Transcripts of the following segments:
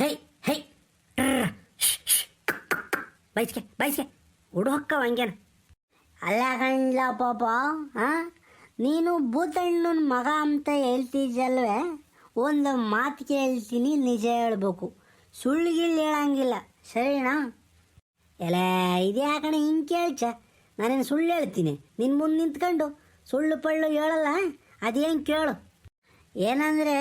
ಹೇ, high. ಬೈಸ್ಕೆ ಬೈಸ್ಕೆ. ಹುಡುಹಕ್ಕ ಹಂಗೇನ. ಅಲ್ಲ ಕಣ್ಲ ಪಾಪ ಹಾಂ ನೀನು ಭೂತಣ್ಣನ ಮಗ ಅಂತ ಹೇಳ್ತಿದ್ದಲ್ವೇ ಒಂದು ಮಾತು ಕೇಳ್ತೀನಿ, ನಿಜ ಹೇಳ್ಬೇಕು. ಸುಳ್ಳು ಗಿಳ್ಳು ಹೇಳಂಗಿಲ್ಲ, ಸರಿನಾ? ಎಲ್ಲ ಇದು ಯಾಕಣ ಹಿಂಗೆ ಕೇಳ್ಚ? ನಾನೇನು ಸುಳ್ಳು ಹೇಳ್ತೀನಿ ನಿನ್ನ ಮುಂದೆ ನಿಂತ್ಕೊಂಡು. ಸುಳ್ಳು ಪಳ್ಳು ಹೇಳಲ್ಲ, ಅದೇನು ಕೇಳು. ಏನಂದರೆ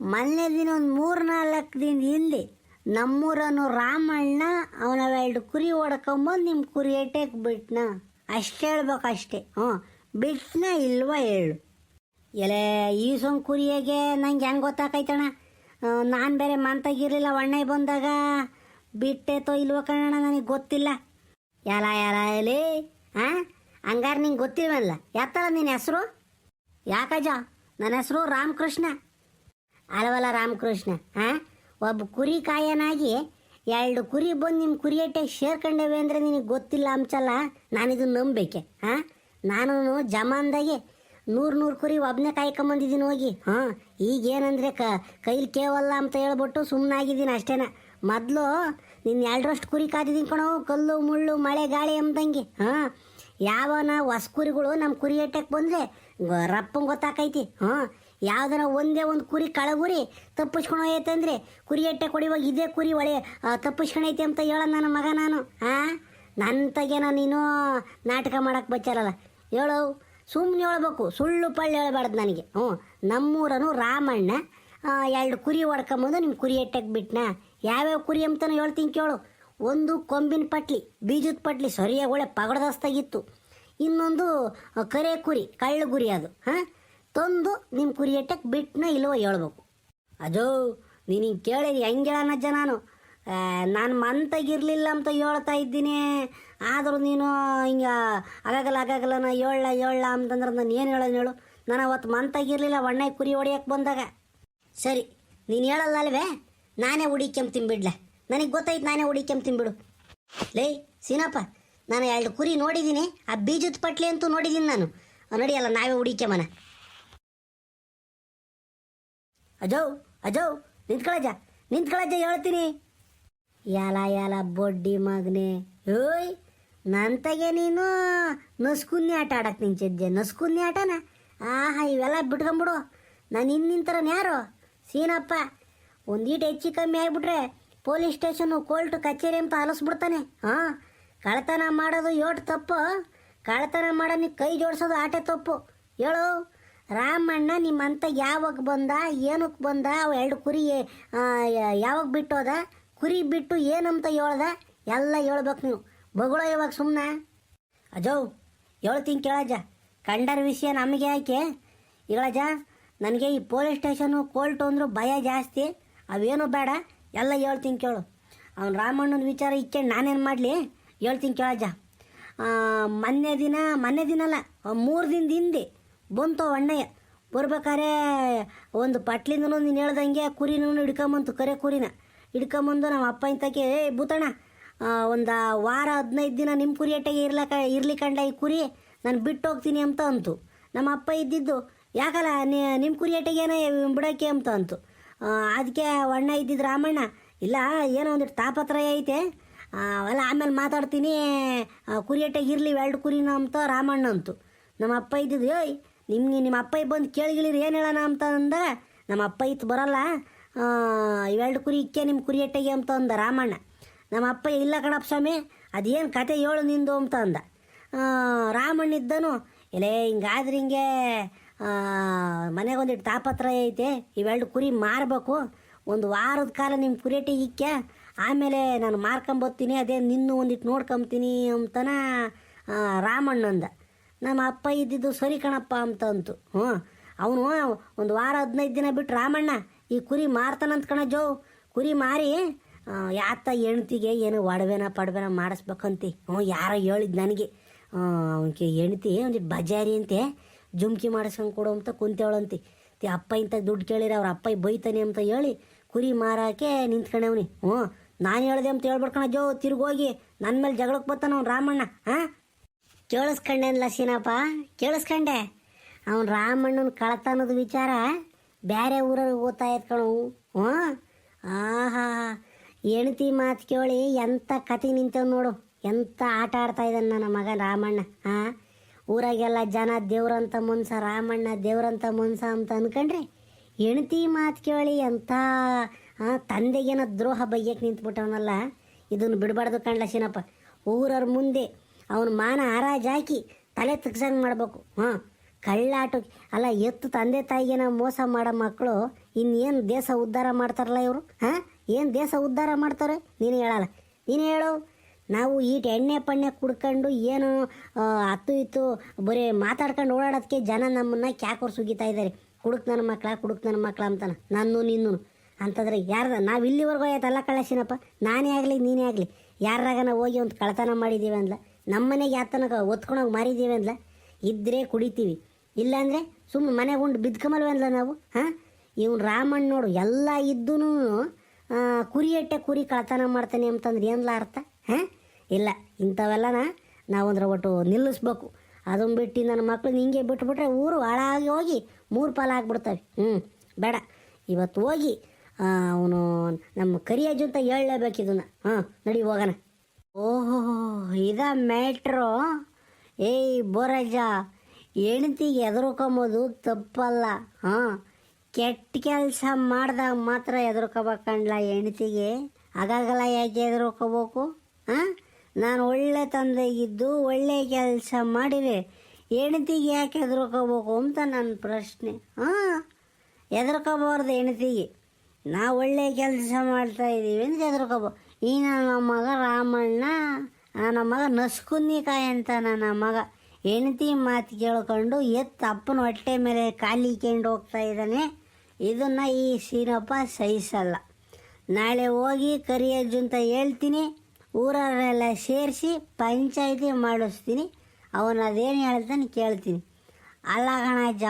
ಮೊನ್ನೆ ದಿನ ಒಂದು ಮೂರು ನಾಲ್ಕು ದಿನ ಹಿಂದೆ ನಮ್ಮೂರನು ರಾಮಣ್ಣ ಅವನ ಎರಡು ಕುರಿ ಹೊಡ್ಕೊಂಬಂದು ನಿಮ್ಮ ಕುರಿ ಎಟೆಕ್ ಬಿಟ್ನ. ಅಷ್ಟು ಹೇಳ್ಬೇಕು ಅಷ್ಟೇ. ಹ್ಞೂ. ಬಿಟ್ನ ಇಲ್ವಾ ಹೇಳು. ಎಲೆ ಈ ಸೊಂಗ್ ಕುರಿಯಾಗೆ ನಂಗೆ ಹೆಂಗೆ ಗೊತ್ತಾಕೈತಣ ನಾನು ಬೇರೆ ಮಂತಾಗಿರಲಿಲ್ಲ ಒಣ್ಣೆ ಬಂದಾಗ. ಬಿಟ್ಟೆತೋ ಇಲ್ವೋ ಕಣಣ್ಣ, ನನಗೆ ಗೊತ್ತಿಲ್ಲ. ಯಾಲ ಯಾಲ ಎಲೆ? ಹಾಂ ಹಂಗಾರೆ ನಿಂಗೆ ಗೊತ್ತಿಲ್ವಲ್ಲ? ಯಾತಲ್ಲ ನಿನ್ನ ಹೆಸರು? ಯಾಕಜ? ನನ್ನ ಹೆಸರು ರಾಮಕೃಷ್ಣ. ಅಲ್ವಲ್ಲ ರಾಮಕೃಷ್ಣ, ಹಾಂ? ಒಬ್ಬ ಕುರಿ ಕಾಯನಾಗಿ ಎರಡು ಕುರಿ ಬಂದು ನಿಮ್ಮ ಕುರಿಯಟ್ಟೆ ಸೇರ್ಕೊಂಡೇವೆ ಅಂದರೆ ನಿನಗೆ ಗೊತ್ತಿಲ್ಲ ಅಂಚಲ್ಲ, ನಾನಿದು ನಂಬೇಕೆ, ಹಾಂ? ನಾನು ಜಮಾನ್ದಾಗೆ ನೂರು ನೂರು ಕುರಿ ಒಬ್ಬನೇ ಕಾಯ್ಕೊಂಬಂದಿದ್ದೀನಿ ಹೋಗಿ, ಹಾಂ? ಈಗೇನಂದರೆ ಕ, ಕೈಲಿ ಕೇವಲ್ಲ ಅಂತ ಹೇಳ್ಬಿಟ್ಟು ಸುಮ್ಮನಾಗಿದ್ದೀನಿ ಅಷ್ಟೇನ. ಮೊದಲು ನಿನ್ನ ಎರಡರಷ್ಟು ಕುರಿ ಕಾದಿದ್ದೀನಿ ಕಣೋ, ಕಲ್ಲು, ಮುಳ್ಳು, ಮಳೆ, ಗಾಳಿ ಎಂಬಂಗೆ ಹಾಂ? ಯಾವನ ಹೊಸ ಕುರಿಗಳು ನಮ್ಮ ಕುರಿ ಎಟ್ಟಕ್ಕೆ ಬಂದರೆ ರಪ್ಪಂಗೆ ಗೊತ್ತಾಕೈತಿ, ಹಾಂ? ಯಾವ್ದನ ಒಂದೇ ಒಂದು ಕುರಿ ಕಳಗುರಿ ತಪ್ಪಿಸ್ಕೊಂಡು ಹೋಯ್ತೆ ಅಂದರೆ ಕುರಿ ಎಟ್ಟೆ ಕೊಡಿವಾಗ ಇದೇ ಕುರಿ ಒಳ್ಳೆ ತಪ್ಪಿಸ್ಕೊಂಡೈತೆ ಅಂತ ಹೇಳ ನನ್ನ ಮಗ ನಾನು ಹಾಂ ನನ್ನ ತಗೇನ ನೀನು ನಾಟಕ ಮಾಡಕ್ಕೆ ಬಚ್ಚಾರಲ್ಲ. ಹೇಳು ಸುಮ್ಮನೆ ಹೇಳ್ಬೇಕು, ಸುಳ್ಳು ಪಳ್ಳು ಹೇಳ್ಬಾರ್ದು ನನಗೆ. ಹ್ಞೂ, ನಮ್ಮೂರನು ರಾಮಣ್ಣ ಎರಡು ಕುರಿ ಹೊಡ್ಕೊಂಬಂದು ನಿಮ್ಮ ಕುರಿ ಎಟ್ಟಕ್ಕೆ ಬಿಟ್ನ? ಯಾವ್ಯಾವ ಕುರಿ ಅಂತನೂ ಹೇಳ್ತೀನಿ ಕೇಳು. ಒಂದು ಕೊಂಬಿನ ಪಟ್ಲಿ, ಬೀಜದ ಪಟ್ಲಿ ಸರಿಯಾಗಿ ಒಳ್ಳೆ ಪಗಡದಸ್ತಾಗಿತ್ತು ಇನ್ನೊಂದು ಕರೆ ಕುರಿ, ಕಳ್ಳು ಗುರಿ ಅದು, ಹಾಂ? ತಂದು ನಿಮ್ಮ ಕುರಿ ಎಟ್ಟಕ್ಕೆ ಬಿಟ್ನ ಇಲ್ವೋ ಹೇಳ್ಬೇಕು. ಅಜೋ ನೀನು ಹಿಂಗೆ ಕೇಳಿರಿ ಹೆಂಗೆ ಹೇಳೋಣಜ್ಜ ನಾನು ನಾನು ಮಂತಾಗಿರಲಿಲ್ಲ ಅಂತ ಹೇಳ್ತಾ ಇದ್ದೀನಿ. ಆದರೂ ನೀನು ಹಿಂಗೆ ಆಗಾಗಲ್ಲ ಆಗಾಗಲ್ಲ, ನಾ ಹೇಳ ಹೇಳ ಅಂತಂದ್ರೆ ನಾನು ಏನು ಹೇಳೋದು ಹೇಳು. ನಾನು ಅವತ್ತು ಮಂತಾಗಿರಲಿಲ್ಲ, ಒಣ್ಣೆ ಕುರಿ ಹೊಡಿಯಕ್ಕೆ ಬಂದಾಗ. ಸರಿ, ನೀನು ಹೇಳಲ್ಲ ಅಲ್ವೇ ನಾನೇ ಹುಡಿಕೆಂಬ ತಿಂಬಿಡ್ಲೆ ನನಗೆ ಗೊತ್ತಾಯ್ತು ನಾನೇ ಹುಡಿಕೆಂಬ ತಿಂಬಿಡು ಲೇ, ಸೀನಪ್ಪ, ನಾನು ಎರಡು ಕುರಿ ನೋಡಿದ್ದೀನಿ ಆ ಬೀಜದ ಪಟ್ಲಿ ಅಂತೂ ನೋಡಿದ್ದೀನಿ ನಾನು. ನಡಿಯಲ್ಲ, ನಾವೇ ಹುಡಿಕೆಮನ ಅಜೋ, ಅಜೌ ನಿಂತ್ಕೊಳಜ ನಿಂತ್ಕೊಳಜ ಹೇಳ್ತೀನಿ. ಯಾಲ ಯಾಲ, ಬೊಡ್ಡಿ ಮಗನೆ. ಓಯ್, ನಂತಗೆ ನೀನು ನಸ್ಕುನ್ನಿ ಆಟ ಆಡಕ್ಕೆ ನಿಂಚಿದ್ದೆ ನಸ್ಕುನ್ನಿ ಆಟನ? ಆಹಾ, ಇವೆಲ್ಲ ಬಿಟ್ಕೊಂಬಿಡು. ನಾನು ಇನ್ನಿಂತರ ಯಾರು? ಸೀನಪ್ಪ ಒಂದೀಟು ಹೆಚ್ಚು ಕಮ್ಮಿ ಆಗಿಬಿಟ್ರೆ ಪೊಲೀಸ್ ಸ್ಟೇಷನು ಕೋರ್ಟು ಕಚೇರಿ ಅಂತ ಅಲಸ್ಬಿಡ್ತಾನೆ ಹಾಂ ಕಳ್ತನ ಮಾಡೋದು ಯೋಟ್ ತಪ್ಪು. ಕಳ್ತನ ಮಾಡೋ ನೀ ಕೈ ಜೋಡಿಸೋದು ಆಟೆ ತಪ್ಪು. ಹೇಳು. ರಾಮಣ್ಣ ನಿಮ್ಮಂತ ಯಾವಾಗ ಬಂದ ಏನಕ್ಕೆ ಬಂದ ಅವು ಎರಡು ಕುರಿ ಯಾವಾಗ ಬಿಟ್ಟೋದ? ಕುರಿ ಬಿಟ್ಟು ಏನಂತ ಹೇಳ್ದ? ಎಲ್ಲ ಹೇಳ್ಬೇಕು ನೀವು. ಬಗಳೋ ಇವಾಗ ಸುಮ್ಮನೆ ಅಜೋ ಹೇಳ್ತೀನಿ ಕೇಳಜ್ಜ. ಕಂಡರ ವಿಷಯ ನಮಗೆ ಯಾಕೆ? ಹೇಳಜ ನನಗೆ ಈ ಪೊಲೀಸ್ ಸ್ಟೇಷನು ಕೋರ್ಟು ಅಂದರೂ ಭಯ ಜಾಸ್ತಿ. ಅವೇನು ಬೇಡ ಎಲ್ಲ ಹೇಳ್ತೀನಿ ಕೇಳು. ಅವ್ನು ರಾಮಣ್ಣನ ವಿಚಾರ ಇಕ್ಕೊಂಡು ನಾನೇನು ಮಾಡಲಿ? ಹೇಳ್ತೀನಿ ಕೇಳಜ್ಜ. ಆ, ಮೊನ್ನೆ ದಿನ ಮೊನ್ನೆ ದಿನ ಅಲ್ಲ ಮೂರು ದಿನದ ಹಿಂದೆ. ಬಂತು ಅಣ್ಣಯ್ಯ. ಬರ್ಬೇಕಾರೆ ಒಂದು ಪಟ್ಲಿಂದನೂ ನೀನು ಹೇಳ್ದಂಗೆ ಕುರಿನೂ ಹಿಡ್ಕೊಂಬಂತು, ಕರೆ ಕುರಿನ. ಹಿಡ್ಕೊಂಬಂದು ನಮ್ಮ ಅಪ್ಪ ಇಂತಕ್ಕೆ ಏ, ಭೂತಣ್ಣ ಒಂದು ವಾರ ಹದಿನೈದು ದಿನ ನಿಮ್ಮ ಕುರಿ ಅಟ್ಟೆಗೆ ಇರ್ಲಕ ಕಂಡ ಈ ಕುರಿ, ನಾನು ಬಿಟ್ಟು ಹೋಗ್ತೀನಿ ಅಂತ ಅಂತು. ನಮ್ಮ ಅಪ್ಪ ಇದ್ದಿದ್ದು, ಯಾಕಲ್ಲ ನಿಮ್ಮ ಕುರಿ ಅಟ್ಟೆಗೆ ಏನೋ ಬಿಡೋಕ್ಕೆ ಅಂತ ಅಂತು. ಅದಕ್ಕೆ ಅಣ್ಣ ಇದ್ದಿದ್ದು ರಾಮಣ್ಣ, ಇಲ್ಲ, ಏನೋ ಒಂದಿಟ್ಟು ತಾಪತ್ರಯ ಐತೆ. ಅಲ್ಲ, ಆಮೇಲೆ ಮಾತಾಡ್ತೀನಿ ಕುರಿ ಅಟ್ಟೆಗೆ ಇರಲಿ, ಎರಡು ಕುರಿನ ಅಂತ ರಾಮಣ್ಣ ಅಂತು. ನಮ್ಮ ಅಪ್ಪ ಇದ್ದಿದ್ದು, ಏಯ್ ನಿಮ್ಮ ನಿಮ್ಮ ಅಪ್ಪ ಬಂದು ಕೇಳಿಗಿಳಿರಿ, ಏನು ಹೇಳೋಣ ಅಂತ ಅಂದ ನಮ್ಮ ಅಪ್ಪ ಇತ್ತು ಬರಲ್ಲ. ಇವೆರಡು ಕುರಿ ಇಕ್ಕೆ ನಿಮ್ಮ ಕುರಿ ಎಟ್ಟೆಗೆ ಅಂತ ಅಂದ ರಾಮಣ್ಣ. ನಮ್ಮ ಅಪ್ಪ ಇಲ್ಲ ಕಣಪ್ಪ ಸ್ವಾಮಿ, ಅದೇನು ಕತೆ ಹೇಳು ನಿಂದು ಅಂತ ಅಂದ. ರಾಮಣ್ಣ ಇದ್ದನು, ಎಲೆ ಹಿಂಗಾದ್ರೆ ಹಿಂಗೆ ಮನೆಗೆ ಒಂದಿಟ್ಟು ತಾಪತ್ರ ಐತೆ, ಇವೆರಡು ಕುರಿ ಮಾರಬೇಕು. ಒಂದು ವಾರದ ಕಾಲ ನಿಮ್ಮ ಕುರಿಯಟ್ಟಿಗೆ ಇಕ್ಕೆ, ಆಮೇಲೆ ನಾನು ಮಾರ್ಕೊಂಬತ್ತೀನಿ, ಅದೇ ನಿನ್ನೂ ಒಂದಿಟ್ಟು ನೋಡ್ಕೊಂತೀನಿ ಅಂತನ ರಾಮಣ್ಣಂದ ನಮ್ಮ ಅಪ್ಪ ಇದ್ದಿದ್ದು ಸರಿ ಕಣಪ್ಪ ಅಂತ ಅಂತು ಹ್ಞೂ. ಅವನು ಒಂದು ವಾರ ಹದಿನೈದು ದಿನ ಬಿಟ್ಟು ರಾಮಣ್ಣ, ಈ ಕುರಿ ಮಾರ್ತಾನಂತ ಕಣ ಜೋ ಕುರಿ ಮಾರಿ ಯಾತ ಹೆಣ್ತಿಗೆ ಏನು ಒಡವೆನ ಪಡವೆನ ಮಾಡಿಸ್ಬೇಕಂತಿ. ಹ್ಞೂ, ಯಾರೋ ಹೇಳಿದ್ ನನಗೆ. ಅವನಿಗೆ ಹೆಣ್ತಿ ಒಂದು ಬಜಾರಿ ಅಂತೆ, ಜುಮ್ಕಿ ಮಾಡಿಸ್ಕೊಂಡು ಕೊಡು ಅಂತ ಕುಂತೇವಳಂತಿ. ತಿ ಅಪ್ಪ ಇಂಥ ದುಡ್ಡು ಕೇಳಿರ, ಅವ್ರ ಅಪ್ಪ ಬೈತಾನೆ ಅಂತ ಹೇಳಿ ಕುರಿ ಮಾರಕ್ಕೆ ನಿಂತ್ಕೊಂಡವ್ನಿ ಹ್ಞೂ. ನಾನು ಹೇಳಿದೆ ಅಂತ ಹೇಳ್ಬಿಡ್ಕಣ ಜೋ ತಿರುಗೋಗಿ. ನನ್ನ ಮೇಲೆ ಜಗಳಕ್ಕೆ ಬರ್ತಾನ ಅವ್ನು ರಾಮಣ್ಣ, ಹಾಂ? ಕೇಳಿಸ್ಕೊಂಡೇನಲ್ಲ ಸೀನಪ್ಪ ಕೇಳಿಸ್ಕೊಂಡೆ. ಅವನು ರಾಮಣ್ಣನ ಅನ್ನೋದು ವಿಚಾರ ಬೇರೆ ಊರಲ್ಲಿ ಓದ್ತಾ ಇತ್ತು ಕಣವು ಹ್ಞೂ? ಆಹಾ. ಹೆಣ್ತಿ ಮಾತು ಕೇಳಿ ಎಂಥ ಕತೆ ನಿಂತವ್ ನೋಡು. ಎಂಥ ಆಟ ಆಡ್ತಾ ಇದ್ದಾನೆ ನನ್ನ ಮಗ ರಾಮಣ್ಣ. ಹಾಂ? ಊರಾಗೆಲ್ಲ ಜನ ದೇವ್ರಂತ ಮುನ್ಸ, ರಾಮಣ್ಣ ದೇವ್ರಂತ ಮುನ್ಸ ಅಂತ ಅನ್ಕೊಂಡ್ರೆ ಹೆಣ್ತಿ ಮಾತು ಕೇಳಿ ಎಂಥ ತಂದೆಗೇನ ತಂದೆಗೇನೋ ದ್ರೋಹ ಬೈಯಕ್ಕೆ ನಿಂತ್ಬಿಟ್ಟವನಲ್ಲ. ಇದನ್ನು ಬಿಡಬಾರ್ದು ಕಣ್ಲ ಶೀನಪ್ಪ. ಊರವ್ರ ಮುಂದೆ ಅವನ ಮಾನ ಹಾಕಿ ತಲೆ ತಗ್ಸಂಗೆ ಮಾಡಬೇಕು. ಹಾಂ, ಕಳ್ಳಾಟ. ಅಲ್ಲ, ಎತ್ತು ತಂದೆ ತಾಯಿಗೆ ನಾವು ಮೋಸ ಮಾಡೋ ಮಕ್ಕಳು ಇನ್ನೇನು ದೇಶ ಉದ್ಧಾರ ಮಾಡ್ತಾರಲ್ಲ ಇವರು? ಹಾಂ, ಏನು ದೇಶ ಉದ್ಧಾರ ಮಾಡ್ತಾರೆ? ನೀನು ಹೇಳಲ್ಲ. ನೀನು ಹೇಳು. ನಾವು ಈಟ್ ಎಣ್ಣೆ ಪಣ್ಣೆ ಕುಡ್ಕೊಂಡು ಏನು ಹತ್ತು ಇತ್ತು, ಬರೀ ಮಾತಾಡ್ಕೊಂಡು ಓಡಾಡೋದಕ್ಕೆ ಜನ ನಮ್ಮನ್ನ ಕ್ಯಾಕೋರ್ ಸುಗಿತಾ ಇದ್ದಾರೆ ಕುಡುಕ್ ನನ್ನ ಮಕ್ಕಳ ಕುಡುಕ್ ನನ್ನ ಮಕ್ಕಳ ಅಂತಾನೆ. ನನ್ನ ನಿನ್ನು ಅಂತಂದ್ರೆ ಯಾರ್ದ? ನಾವು ಇಲ್ಲಿವರೆಗೂ ಆಯ್ತಲ್ಲ ಕಳಸಿನಪ್ಪ ನಾನೇ ಆಗಲಿ, ನೀನೇ ಆಗಲಿ. ಯಾರಾಗ ನಾವು ಹೋಗಿ ಒಂದು ಕಳತನ ಮಾಡಿದ್ದೀವಿ ಅಂದ್ಲ. ನಮ್ಮನೆಗೆ ಯಾತನಕ ಒತ್ಕೊಂಡೋಗಿ ಮಾರಿದ್ದೀವಿ ಅಂದ್ಲ? ಇದ್ದರೆ ಕುಡಿತೀವಿ. ಇಲ್ಲಾಂದರೆ ಸುಮ್ಮನೆ ಮನೆಗೆ ಉಂಡು ಬಿದ್ಕಮಲ್ವ ಅಂದ್ಲ ನಾವು? ಹಾಂ? ಇವ್ನು ರಾಮಣ್ಣ ನೋಡು, ಎಲ್ಲ ಇದ್ದೂ ಕುರಿ ಎಟ್ಟೆ ಕುರಿ ಕಳ್ತನ ಮಾಡ್ತಾನೆ ಅಂತಂದ್ರೆ ಏನ್ಲ ಅರ್ಥ? ಹಾಂ? ಇಲ್ಲ, ಇಂಥವೆಲ್ಲನ ನಾವಂದ್ರೆ ಒಟ್ಟು ನಿಲ್ಲಿಸ್ಬೇಕು. ಅದನ್ನು ಬಿಟ್ಟು ನನ್ನ ಮಕ್ಳು ಹಿಂಗೆ ಬಿಟ್ಬಿಟ್ರೆ ಊರು ಹಾಳಾಗಿ ಹೋಗಿ ಮೂರು ಪಾಲು ಆಗಿಬಿಡ್ತವೆ. ಹ್ಞೂ ಬೇಡ. ಇವತ್ತು ಹೋಗಿ ಅವನು ನಮ್ಮ ಕರಿಯಜ್ಜು ಅಂತ ಹೇಳಲೇಬೇಕು ಇದನ್ನು ಹಾಂ, ನಡಿ ಹೋಗೋಣ. ಓಹೋ, ಇದ ಮ್ಯಾಟ್ರು? ಏಯ್ ಬೋರಜ ಹೆಣ್ತಿಗೆ ಎದುರ್ಕೊಂಬೋದು ತಪ್ಪಲ್ಲ, ಹಾಂ? ಕೆಟ್ಟ ಕೆಲಸ ಮಾಡಿದಾಗ ಮಾತ್ರ ಎದುರ್ಕೋಬೇಕಂಡ್ಲ ಹೆಣ್ತಿಗೆ ಆಗಾಗಲ್ಲ ಯಾಕೆ ಎದುರ್ಕೋಬೇಕು, ಹಾಂ? ನಾನು ಒಳ್ಳೆ ತಂದೆಗಿದ್ದು ಒಳ್ಳೆ ಕೆಲಸ ಮಾಡಿವೆ ಹೆಣ್ತಿಗೆ ಯಾಕೆ ಎದುರ್ಕೋಬೇಕು ಅಂತ ನನ್ನ ಪ್ರಶ್ನೆ, ಹಾಂ? ಎದುರ್ಕೋಬಾರ್ದು ಹೆಣ್ತಿಗೆ ನಾವು ಒಳ್ಳೆ ಕೆಲಸ ಮಾಡ್ತಾ ಇದ್ದೀವಿ ಅಂತ ಎದುರ್ಕೋಬೋ ಈ ನನ್ನ ಮಗ ರಾಮಣ್ಣ ನನ್ನ ಮಗ ನಸ್ಕುನ್ನಿಕಾಯಿ ಅಂತ ನನ್ನ ಮಗ. ಹೆಂಡತಿ ಮಾತು ಕೇಳ್ಕೊಂಡು ಎತ್ತು ಅಪ್ಪನ ಹೊಟ್ಟೆ ಮೇಲೆ ಕಾಲಿಕೊಂಡು ಹೋಗ್ತಾ ಇದ್ದಾನೆ. ಇದನ್ನು ಈ ಸೀನಪ್ಪ ಸಹಿಸಲ್ಲ. ನಾಳೆ ಹೋಗಿ ಕರಿಯಜ್ಜು ಅಂತ ಹೇಳ್ತೀನಿ. ಊರವರೆಲ್ಲ ಸೇರಿಸಿ ಪಂಚಾಯಿತಿ ಮಾಡಿಸ್ತೀನಿ. ಅವನು ಅದೇನು ಹೇಳ್ತಾನೆ ಕೇಳ್ತೀನಿ. ಅಲ್ಲ ಕಣಜ್ಜ,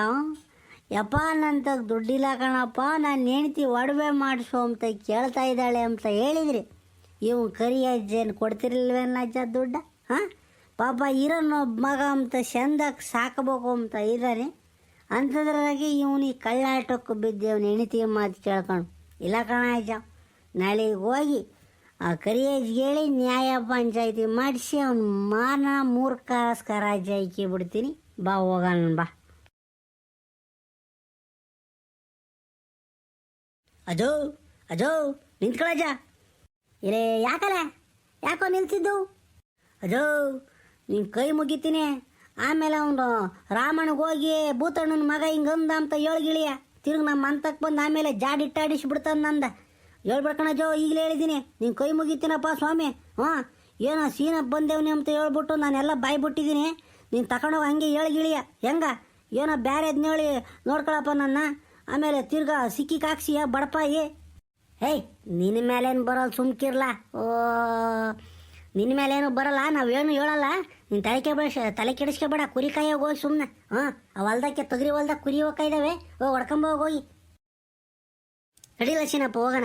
ಯಪ್ಪ ನಂತ ದುಡ್ಡಿಲ್ಲ ಕಣಪ್ಪ, ನಾನು ಹೆಂಡ್ತಿ ಒಡವೆ ಮಾಡಿಸು ಅಂತ ಕೇಳ್ತಾ ಇದ್ದಾಳೆ ಅಂತ ಹೇಳಿದ್ರಿ. ಇವು ಕರಿ ಅಜ್ಜೇನು ಕೊಡ್ತಿರ್ಲಿಲ್ವೇನು ಅಜ್ಜ ದುಡ್ಡ? ಹಾಂ? ಪಾಪ ಇರೋನು ಒಬ್ಬ ಮಗ ಅಂತ ಚಂದಕ್ಕೆ ಸಾಕಬೇಕು ಅಂತ ಇದ್ದಾನೆ ಅಂಥದ್ರಾಗೆ ಇವನಿಗೆ ಕಳ್ಳಾಟಕ್ಕೆ ಬಿದ್ದವನು ಹೆಣ್ತಿ ಮಾತು ಕೇಳ್ಕೊಂಡು, ಇಲ್ಲ ಕಣ ಅಜ್ಜ, ನಾಳೆಗೆ ಹೋಗಿ ಆ ಕರಿಯಜ್ಗೆ ಹೇಳಿ ನ್ಯಾಯ ಪಂಚಾಯಿತಿ ಮಾಡಿಸಿ, ಅವನು ಮಾನ ಮೂರ್ಖಸ್ಕರ ಅಜ್ಜ ಬಿಡ್ತೀನಿ. ಬಾ, ಹೋಗೋಣ, ಬಾ. ಅಜೋ ಅಜೋ ನಿಂತ್ಕೊಳಜ ಇರೇ ಯಾಕಲ್ಲ ಯಾಕೋ ನಿಲ್ಸಿದ್ದು? ಅಜೋ, ನೀನು ಕೈ ಮುಗಿತೀನಿ. ಆಮೇಲೆ ಅವನು ರಾಮಣ್ಣಗೆ ಹೋಗಿ ಭೂತಣ್ಣನ ಮಗ ಹಿಂಗಂದ ಅಂತ ಹೇಳ್ಗಿಳಿಯ ತಿರುಗಿ ನಮ್ಮ ಅಂತಕ್ಕೆ ಬಂದು ಆಮೇಲೆ ಜಾಡಿಟ್ಟಾಡಿಸಿ ಬಿಡ್ತಾನ ನಂದ. ಹೇಳ್ಬಿಡ್ಕಣಜೋ ಈಗಲೇ ಹೇಳಿದ್ದೀನಿ ನೀನು ಕೈ ಮುಗಿತೀನಪ್ಪ ಸ್ವಾಮಿ. ಹ್ಞೂ, ಏನೋ ಸೀನಪ್ಪ ಬಂದೇವ್ನಿ ಅಂತ ಹೇಳ್ಬಿಟ್ಟು ನಾನೆಲ್ಲ ಬಾಯ್ಬಿಟ್ಟಿದ್ದೀನಿ ನೀನು ತಗೊಂಡೋಗಿ ಹಂಗೆ ಹೇಳ್ಗಿಳಿಯ ಹೆಂಗ? ಏನೋ ಬ್ಯಾರೆ ಹೇಳಿ ನೋಡ್ಕೊಳಪ್ಪ ನನ್ನ. ಆಮೇಲೆ ತಿರ್ಗಾ ಸಿಕ್ಕಿ ಹಾಕ್ಸಿಯ ಬಡಪಾಯಿ. ಹೇಯ್ ನಿನ್ನ ಮೇಲೇನು ಬರಲ್ಲ, ಸುಮ್ಕಿರ್ಲ? ಓ, ನಿನ್ನ ಮೇಲೇನು ಬರಲ್ಲ, ನಾವೇನು ಹೇಳಲ್ಲ? ನೀನು ತಲೆ ಕೆಡ ತಲೆ ಕೆಡಿಸ್ಕೊಬೇಡ, ಕುರಿ ಕಾಯೋಗಿ ಹೋಗಿ ಸುಮ್ಮನೆ ಹಾಂ, ಆ ಹೊಲ್ದಕ್ಕೆ ತೊಗರಿ ಹೊಲ್ದಾಗ ಕುರಿ ಹೋಗ್ತಾ ಇದ್ದಾವೆ ಓ ಹೊಡ್ಕೊಂಬೋಗಿ ಹೋಗಿ ನಡಿಲ್ಲ ಚಿನ್ನಪ್ಪ ಹೋಗೋಣ.